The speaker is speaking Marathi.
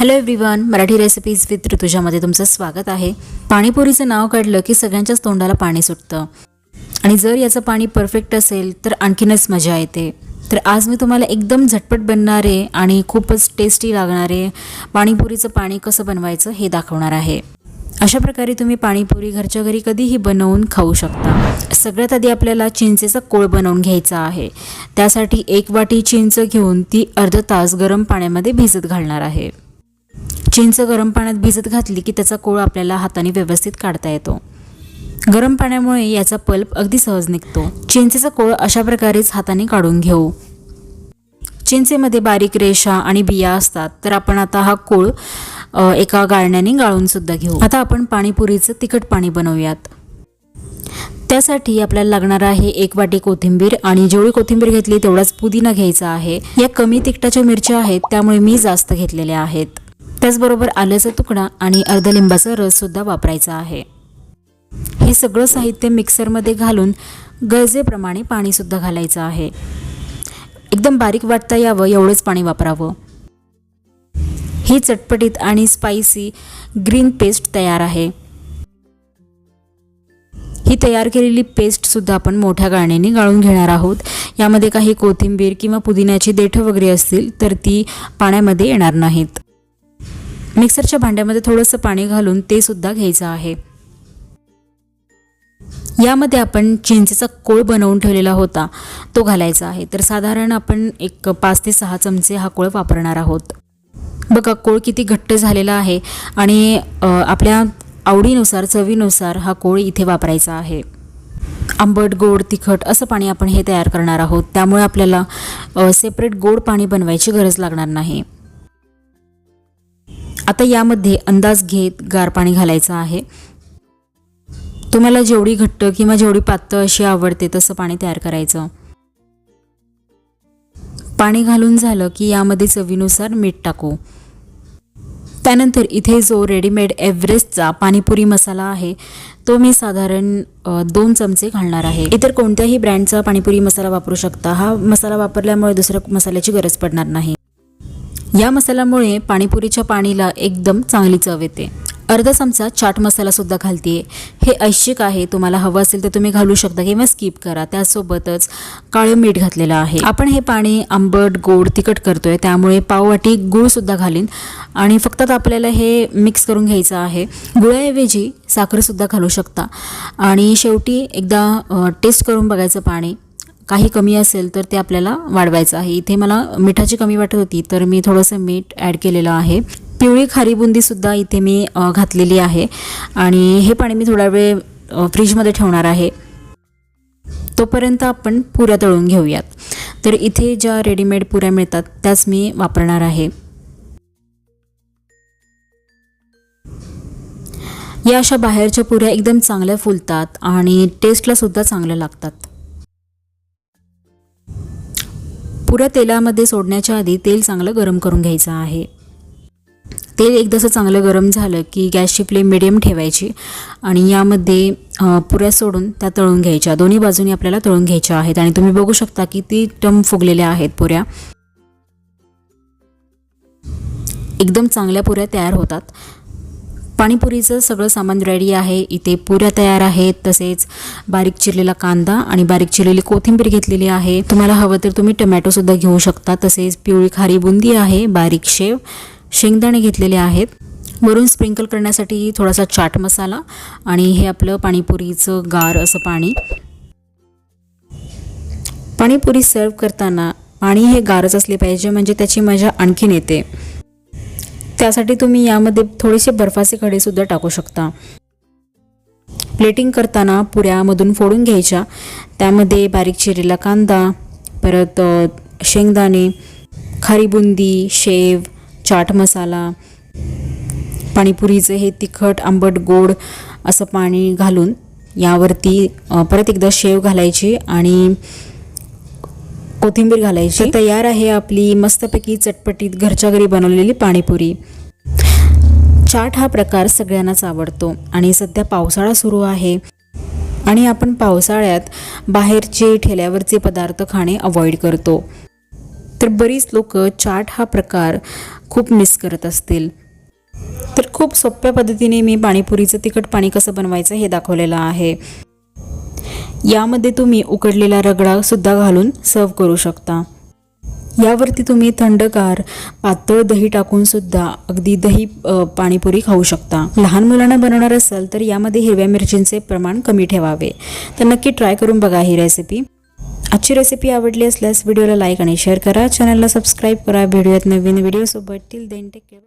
Hello everyone Marathi recipes with ऋतुजामध्ये तुमचं स्वागत आहे. पाणीपुरीचं नाव काढलं की सगळ्यांच्याच तोंडाला पाणी सुटतं. आणि जर याचं पाणी परफेक्ट असेल तर आणखीनच मजा येते. तर आज मी तुम्हाला एकदम झटपट बनणारे आणि खूपच टेस्टी लागणारे पाणीपुरीचं पाणी कसं बनवायचं हे दाखवणार आहे. अशा प्रकारे तुम्ही पाणीपुरी घरच्या घरी कधीही बनवून खाऊ शकता. सगळ्यात आधी आपल्याला चिंचेचा कोळ बनवून घ्यायचा आहे. त्यासाठी एक वाटी चिंच घेऊन ती अर्धा तास गरम पाण्यामध्ये भिजत घालणार आहे. चिंच गरम पाण्यात भिजत घातली की त्याचा कोळ आपल्याला हाताने व्यवस्थित काढता येतो. गरम पाण्यामुळे याचा पल्प अगदी सहज निघतो. चिंचेचा कोळ अशा प्रकारेच हाताने काढून घेऊ. चिंचेमध्ये बारीक रेषा आणि बिया असतात तर आपण आता हा कोळ एका गाळण्याने गाळून सुद्धा घेऊ. आता आपण पाणीपुरीचं तिखट पाणी बनवूयात. त्यासाठी आपल्याला लागणार आहे एक वाटी कोथिंबीर आणि जेवढी कोथिंबीर घेतली तेवढाच पुदिना घ्यायचा आहे. या कमी तिखटाच्या मिरच्या आहेत त्यामुळे मी जास्त घेतलेल्या आहेत. त्याचबरोबर आल्याचा तुकडा आणि अर्ध लिंबाचा रस सुद्धा वापरायचा आहे. हे सगळं साहित्य मिक्सरमध्ये घालून गरजेप्रमाणे पाणीसुद्धा घालायचं आहे. एकदम बारीक वाटता यावं एवढंच पाणी वापरावं. ही चटपटीत आणि स्पायसी ग्रीन पेस्ट तयार आहे. ही तयार केलेली पेस्टसुद्धा आपण मोठ्या गाळणीने गाळून घेणार आहोत. यामध्ये काही कोथिंबीर किंवा पुदिन्याची देठं वगैरे असतील तर ती पाण्यामध्ये येणार नाहीत. मिक्सरच्या भांड्यामध्ये थोडंसं पाणी घालून ते सुद्धा घ्यायचं आहे. यामध्ये आपण चिंचेचा कोळ बनवून ठेवलेला होता तो घालायचा आहे. तर साधारण आपण एक पाच ते सहा चमचे हा कोळ वापरणार आहोत. बघा कोळ किती घट्ट झालेला आहे आणि आपल्या आवडीनुसार चवीनुसार हा कोळ इथे वापरायचा आहे. आंबट गोड तिखट असं पाणी आपण हे तयार करणार आहोत. त्यामुळे आपल्याला सेपरेट गोड पाणी बनवायची गरज लागणार नाही. आता यामध्ये अंदाज घेत गार पाणी घालायचं आहे. तुम्हाला जेवढी घट्ट किंवा जेवढी पातळ अशी आवडते तसं पाणी तयार करायचं. पाणी घालून झालं की यामध्ये चवीनुसार मीठ टाकू. त्यानंतर इथे जो रेडीमेड एव्हरेस्टचा पाणीपुरी मसाला आहे तो मी साधारण दोन चमचे घालणार आहे. इतर कोणत्याही ब्रँडचा पाणीपुरी मसाला वापरू शकता. हा मसाला वापरल्यामुळे दुसऱ्या मसाल्याची गरज पडणार नाही. या मसाल्यामुळे पाणीपुरीच्या पाणीला एकदम चांगली चव येते. अर्धा चमचा चाट मसालासुद्धा घालते हे ऐच्छिक आहे तुम्हाला हवं असेल तर तुम्ही घालू शकता. किंवा स्किप करा. त्यासोबतच काळं मीठ घातलेलं आहे. आपण हे पाणी आंबट गोड तिखट करतोय. त्यामुळे पाववाटी गुळसुद्धा घालीन. आणि फक्त आपल्याला हे मिक्स करून घ्यायचं आहे. गुळाऐवजी साखरसुद्धा घालू शकता. आणि शेवटी एकदा टेस्ट करून बघायचं पाणी. काही कमी असेल तर ते आपल्याला वाढवायचं आहे. इथे मला मिठाची कमी वाटत होती तर मी थोडंसं मीठ ॲड केलेलं आहे. पिवळी खारी बुंदीसुद्धा इथे मी घातलेली आहे. आणि हे पाणी मी थोडा वेळ फ्रीजमध्ये ठेवणार आहे. तोपर्यंत आपण पुऱ्या तळून घेऊयात. तर इथे ज्या रेडीमेड पुऱ्या मिळतात त्याच मी वापरणार आहे. या अशा बाहेरच्या पुऱ्या एकदम चांगल्या फुलतात आणि टेस्टला सुद्धा चांगल्या लागतात. पुऱ्या तेलामध्ये सोडण्याच्या आधी तेल चांगलं गरम करून घ्यायचं आहे. तेल एकदाचं चांगलं गरम झालं की गॅसची फ्लेम मिडियम ठेवायची आणि यामध्ये पुऱ्या सोडून त्या तळून घ्यायच्या. दोन्ही बाजूनी आपल्याला तळून घ्यायच्या आहेत आणि तुम्ही बघू शकता की ती टम फुगलेल्या आहेत पुऱ्या. एकदम चांगल्या पुऱ्या तयार होतात. पाणीपुरीचं सगळं सामान रेडी आहे. इथे पुऱ्या तयार आहेत. तसेच बारीक चिरलेला कांदा आणि बारीक चिरलेली कोथिंबीर घेतलेली आहे. तुम्हाला हवं तर तुम्ही टमॅटोसुद्धा घेऊ शकता. तसेच पिवळी खारी बुंदी आहे. बारीक शेव शेंगदाणे घेतलेले आहेत. वरून स्प्रिंकल करण्यासाठी थोडासा चाट मसाला आणि हे आपलं पाणीपुरीचं गार असं पाणी. पाणीपुरी सर्व करताना पाणी हे गारच असले पाहिजे. म्हणजे त्याची मजा आणखीन येते. त्यासाठी तुम्ही यामध्ये थोडेसे बर्फाचे खडेसुद्धा टाकू शकता. प्लेटिंग करताना पुऱ्यामधून फोडून घ्यायच्या. त्यामध्ये बारीक चिरेला कांदा परत शेंगदाणे खारी बुंदी शेव चाट मसाला पाणीपुरीचं हे तिखट आंबट गोड असं पाणी घालून यावरती परत एकदा शेव घालायची आणि कोथिंबीर घालायची. तयार आहे आपली मस्तपैकी चटपटीत घरच्या घरी बनवलेली पाणीपुरी. चाट हा प्रकार सगळ्यांनाच आवडतो आणि सध्या पावसाळा सुरू आहे आणि आपण पावसाळ्यात बाहेरचे ठेल्यावरचे पदार्थ खाणे अवॉइड करतो. तर बरीच लोक चाट हा प्रकार खूप मिस करत असतील. तर खूप सोप्या पद्धतीने मी पाणीपुरीचं तिखट पाणी कसं बनवायचं हे दाखवलेलं आहे. यामध्ये तुम्ही उकडलेला रगडा सुद्धा घालून सर्व करू शकता. यावरती तुम्ही थंडगार पातळ दही टाकून सुद्धा अगदी दही पाणीपुरी खाऊ शकता. लहान मुलांना बनवणार असाल तर यामध्ये हिरव्या मिरचींचे प्रमाण कमी ठेवावे. तर नक्की ट्राय करून बघा ही रेसिपी. आजची रेसिपी आवडली असल्यास व्हिडिओला लाईक आणि शेअर करा. चॅनलला सबस्क्राईब करा. भेटूयात नवीन व्हिडिओसोबत. Till then take care.